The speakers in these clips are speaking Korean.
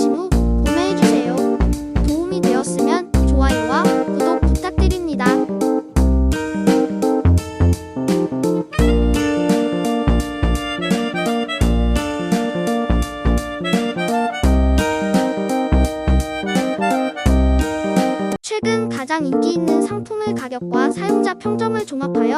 후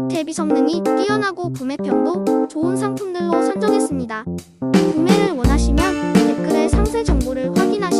가격 대비 성능이 뛰어나고 구매평도 좋은 상품들로 선정했습니다. 구매를 원하시면 댓글에 상세 정보를 확인하신 후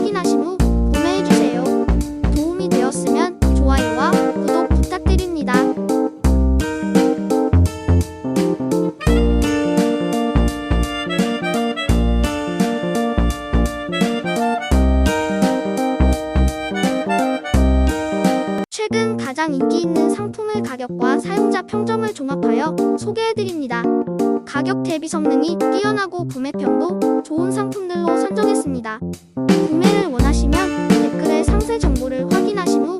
가격 대비 성능이 뛰어나고 구매평도 좋은 상품들로 선정했습니다. 구매를 원하시면 댓글에 상세 정보를 확인하신 후